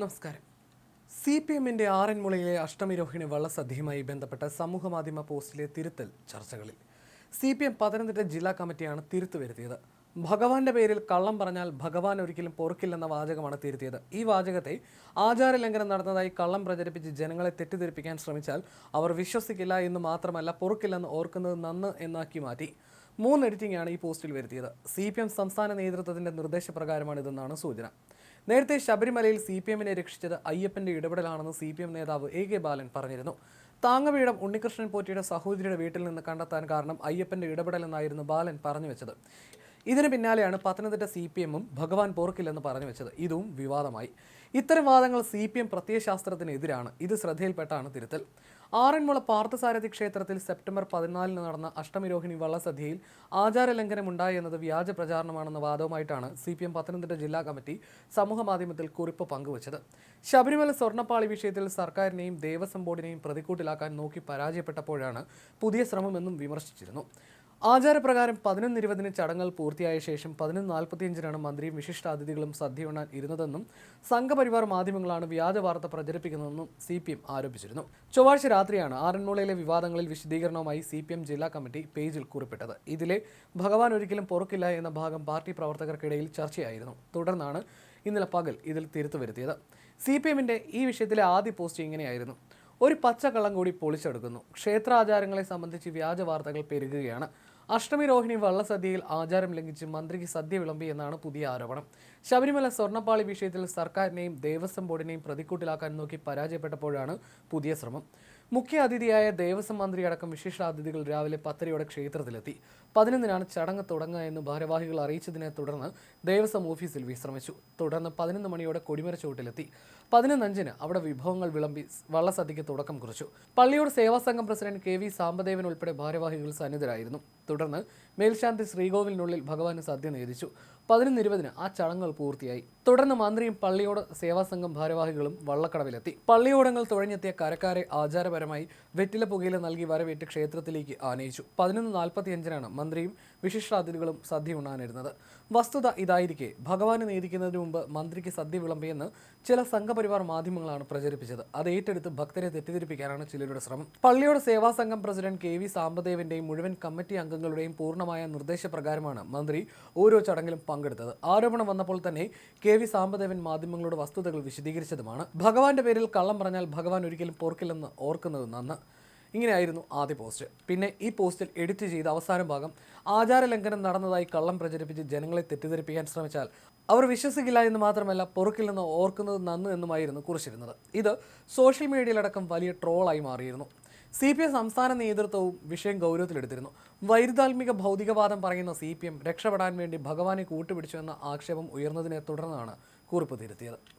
നമസ്കാരം. C P എമ്മിന്റെ ആറന്മുളയിലെ അഷ്ടമി രോഹിണി വള്ളസദ്യയുമായി ബന്ധപ്പെട്ട സമൂഹമാധ്യമ പോസ്റ്റിലെ തിരുത്തൽ ചർച്ചകളിൽ സി പി എം പത്തനംതിട്ട ജില്ലാ കമ്മിറ്റിയാണ് തിരുത്തു വരുത്തിയത്. ഭഗവാന്റെ പേരിൽ കള്ളം പറഞ്ഞാൽ ഭഗവാൻ ഒരിക്കലും പൊറുക്കില്ലെന്ന വാചകമാണ് തിരുത്തിയത്. ഈ വാചകത്തെ ആചാര ലംഘനം നടന്നതായി കള്ളം പ്രചരിപ്പിച്ച് ജനങ്ങളെ തെറ്റിദ്ധരിപ്പിക്കാൻ ശ്രമിച്ചാൽ അവർ വിശ്വസിക്കില്ല എന്ന് മാത്രമല്ല പൊറുക്കില്ലെന്ന് ഓർക്കുന്നത് നന്ന് എന്നാക്കി മാറ്റി. മൂന്ന് എഡിറ്റിംഗാണ് ഈ പോസ്റ്റിൽ വരുത്തിയത്. സി പി എം സംസ്ഥാന നേതൃത്വത്തിന്റെ നിർദ്ദേശപ്രകാരമാണ് ഇതെന്നാണ് സൂചന. നേരത്തെ ശബരിമലയിൽ സി പി എമ്മിനെ രക്ഷിച്ചത് അയ്യപ്പന്റെ ഇടപെടലാണെന്ന് സി പി എം നേതാവ് എ കെ ബാലൻ പറഞ്ഞിരുന്നു. താങ്ങപീഠം ഉണ്ണികൃഷ്ണൻ പോറ്റിയുടെ സഹോദരിയുടെ വീട്ടിൽ നിന്ന് കണ്ടെത്താൻ കാരണം അയ്യപ്പന്റെ ഇടപെടലെന്നായിരുന്നു ബാലൻ പറഞ്ഞു വെച്ചത്. ഇതിന് പിന്നാലെയാണ് പത്തനംതിട്ട സി പി എമ്മും ഭഗവാൻ പോർക്കില്ലെന്ന് പറഞ്ഞു വെച്ചത്. ഇതും വിവാദമായി. ഇത്തരം വാദങ്ങൾ സി പി എം പ്രത്യയശാസ്ത്രത്തിനെതിരാണ്. ഇത് ശ്രദ്ധയിൽപ്പെട്ടാണ് തിരുത്തൽ. ആറന്മുള പാർത്ഥസാരഥി ക്ഷേത്രത്തിൽ സെപ്റ്റംബർ പതിനാലിന് നടന്ന അഷ്ടമിരോഹിണി വള്ളസദ്യയിൽ ആചാരലംഘനമുണ്ടായി എന്നത് വ്യാജ പ്രചാരണമാണെന്ന വാദവുമായിട്ടാണ് സി പി എം പത്തനംതിട്ട ജില്ലാ കമ്മിറ്റി സമൂഹമാധ്യമത്തിൽ കുറിപ്പ് പങ്കുവച്ചത്. ശബരിമല സ്വർണപ്പാളി വിഷയത്തിൽ സർക്കാരിനെയും ദേവസ്വം ബോർഡിനെയും പ്രതിക്കൂട്ടിലാക്കാൻ നോക്കി പരാജയപ്പെട്ടപ്പോഴാണ് പുതിയ ശ്രമമെന്നും വിമർശിച്ചിരുന്നു. ആചാരപ്രകാരം പതിനൊന്ന് ഇരുപതിന് ചടങ്ങുകൾ പൂർത്തിയായ ശേഷം പതിനൊന്ന് നാൽപ്പത്തിയഞ്ചിനാണ് മന്ത്രിയും വിശിഷ്ടാതിഥികളും സദ്യ ഇരുന്നതെന്നും സംഘപരിവാർ മാധ്യമങ്ങളാണ് വ്യാജ വാർത്ത പ്രചരിപ്പിക്കുന്നതെന്നും സി പി എം ആരോപിച്ചിരുന്നു. ചൊവ്വാഴ്ച രാത്രിയാണ് ആറന്മുളയിലെ വിവാദങ്ങളിൽ വിശദീകരണവുമായി സി പി എം ജില്ലാ കമ്മിറ്റി പേജിൽ കുറിപ്പിട്ടത്. ഇതിലെ ഭഗവാൻ ഒരിക്കലും പൊറുക്കില്ല എന്ന ഭാഗം പാർട്ടി പ്രവർത്തകർക്കിടയിൽ ചർച്ചയായിരുന്നു. തുടർന്നാണ് ഇന്നലെ പകൽ ഇതിൽ തിരുത്തു വരുത്തിയത്. സി പി എമ്മിന്റെ ഈ വിഷയത്തിലെ ആദ്യ പോസ്റ്റ് ഇങ്ങനെയായിരുന്നു. ഒരു പച്ചക്കള്ളം കൂടി പൊളിച്ചെടുക്കുന്നു. ക്ഷേത്രാചാരങ്ങളെ സംബന്ധിച്ച് വ്യാജ വാർത്തകൾ പെരുകുകയാണ്. അഷ്ടമി രോഹിണി വള്ളസദ്യയിൽ ആചാരം ലംഘിച്ച് മന്ത്രിക്ക് സദ്യ വിളമ്പി എന്നാണ് പുതിയ ആരോപണം. ശബരിമല സ്വർണപ്പാളി വിഷയത്തിൽ സർക്കാരിനെയും ദേവസ്വം ബോർഡിനെയും പ്രതിക്കൂട്ടിലാക്കാൻ നോക്കി പരാജയപ്പെട്ടപ്പോഴാണ് പുതിയ ശ്രമം. മുഖ്യ അതിഥിയായ ദേവസ്വം മന്ത്രി അടക്കം വിശിഷ്ടാതിഥികൾ രാവിലെ പത്തരയോടെ ക്ഷേത്രത്തിലെത്തി. പതിനൊന്നിനാണ് ചടങ്ങ് തുടങ്ങുക എന്ന് ഭാരവാഹികൾ അറിയിച്ചതിനെ തുടർന്ന് ദേവസ്വം ഓഫീസിൽ വിശ്രമിച്ചു. തുടർന്ന് പതിനൊന്ന് മണിയോടെ കൊടിമര ചുവട്ടിലെത്തി. പതിനൊന്നഞ്ചിന് അവിടെ വിഭവങ്ങൾ വിളമ്പി വള്ളസദ്യയ്ക്ക് തുടക്കം കുറിച്ചു. പള്ളിയോട് സേവാ സംഘം പ്രസിഡന്റ് കെ വി സാമ്പദേവൻ ഉൾപ്പെടെ ഭാരവാഹികൾ സന്നിധരായിരുന്നു. തുടർന്ന് മേൽശാന്തി ശ്രീകോവിലിനുള്ളിൽ ഭഗവാന് സദ്യ നേദിച്ചു പതിനൊന്ന് ഇരുപതിന് ആ ചടങ്ങുകൾ പൂർത്തിയായി. തുടർന്ന് മന്ത്രിയും പള്ളിയോട് സേവാ സംഘം ഭാരവാഹികളും വള്ളക്കടവിലെത്തി. പള്ളിയോടങ്ങൾ തുഴഞ്ഞെത്തിയ കരക്കാരെ ആചാരപരമായി വെറ്റില പുകയില നൽകി വരവേറ്റ് ക്ഷേത്രത്തിലേക്ക് ആനയിച്ചു. പതിനൊന്ന് നാൽപ്പത്തിയഞ്ചിനാണ് മന്ത്രിയും വിശിഷ്ടാതിഥികളും സദ്യ ഉണ്ണാനിരുന്നത്. വസ്തുത ഇതായിരിക്കെ. ഭഗവാന് നേദിക്കുന്നതിന് മുമ്പ് മന്ത്രിക്ക് സദ്യ വിളമ്പിയെന്ന് ചില സംഘപരിവാർ മാധ്യമങ്ങളാണ് പ്രചരിപ്പിച്ചത്. അത് ഏറ്റെടുത്ത് ഭക്തരെ തെറ്റിദ്ധരിപ്പിക്കാനാണ് ചിലരുടെ ശ്രമം. പള്ളിയുടെ സേവാ സംഘം പ്രസിഡന്റ് കെ വി സാമ്പദേവിന്റെയും മുഴുവൻ കമ്മിറ്റി അംഗങ്ങളുടെയും പൂർണമായ നിർദ്ദേശപ്രകാരമാണ് മന്ത്രി ഓരോ ചടങ്ങിലും പങ്കെടുത്തത്. ആരോപണം വന്നപ്പോൾ തന്നെ കെ വി സാമ്പദേവൻ മാധ്യമങ്ങളോട് വസ്തുതകൾ വിശദീകരിച്ചതുമാണ്. ഭഗവാന്റെ പേരിൽ കള്ളം പറഞ്ഞാൽ ഭഗവാൻ ഒരിക്കലും പോർക്കില്ലെന്ന് ഓർക്കുന്നത് നന്ന് ഇങ്ങനെയായിരുന്നു ആദ്യ പോസ്റ്റ്. പിന്നെ ഈ പോസ്റ്റിൽ എഡിറ്റ് ചെയ്ത അവസാന ഭാഗം ആചാര ലംഘനം നടന്നതായി കള്ളം പ്രചരിപ്പിച്ച് ജനങ്ങളെ തെറ്റിദ്ധരിപ്പിക്കാൻ ശ്രമിച്ചാൽ അവർ വിശ്വസിക്കില്ല എന്ന് മാത്രമല്ല പൊറുക്കില്ലെന്ന് ഓർക്കുന്നത് നന്ന് എന്നുമായിരുന്നു കുറിച്ചിരുന്നത്. ഇത് സോഷ്യൽ മീഡിയയിലടക്കം വലിയ ട്രോളായി മാറിയിരുന്നു. സി പി എം സംസ്ഥാന നേതൃത്വവും വിഷയം ഗൗരവത്തിലെടുത്തിരുന്നു. വൈരുദ്ധാത്മിക ഭൗതികവാദം പറയുന്ന സി പി എം രക്ഷപ്പെടാൻ വേണ്ടി ഭഗവാനെ കൂട്ടുപിടിച്ചു എന്ന ആക്ഷേപം ഉയർന്നതിനെ തുടർന്നാണ് കുറിപ്പ് തിരുത്തിയത്.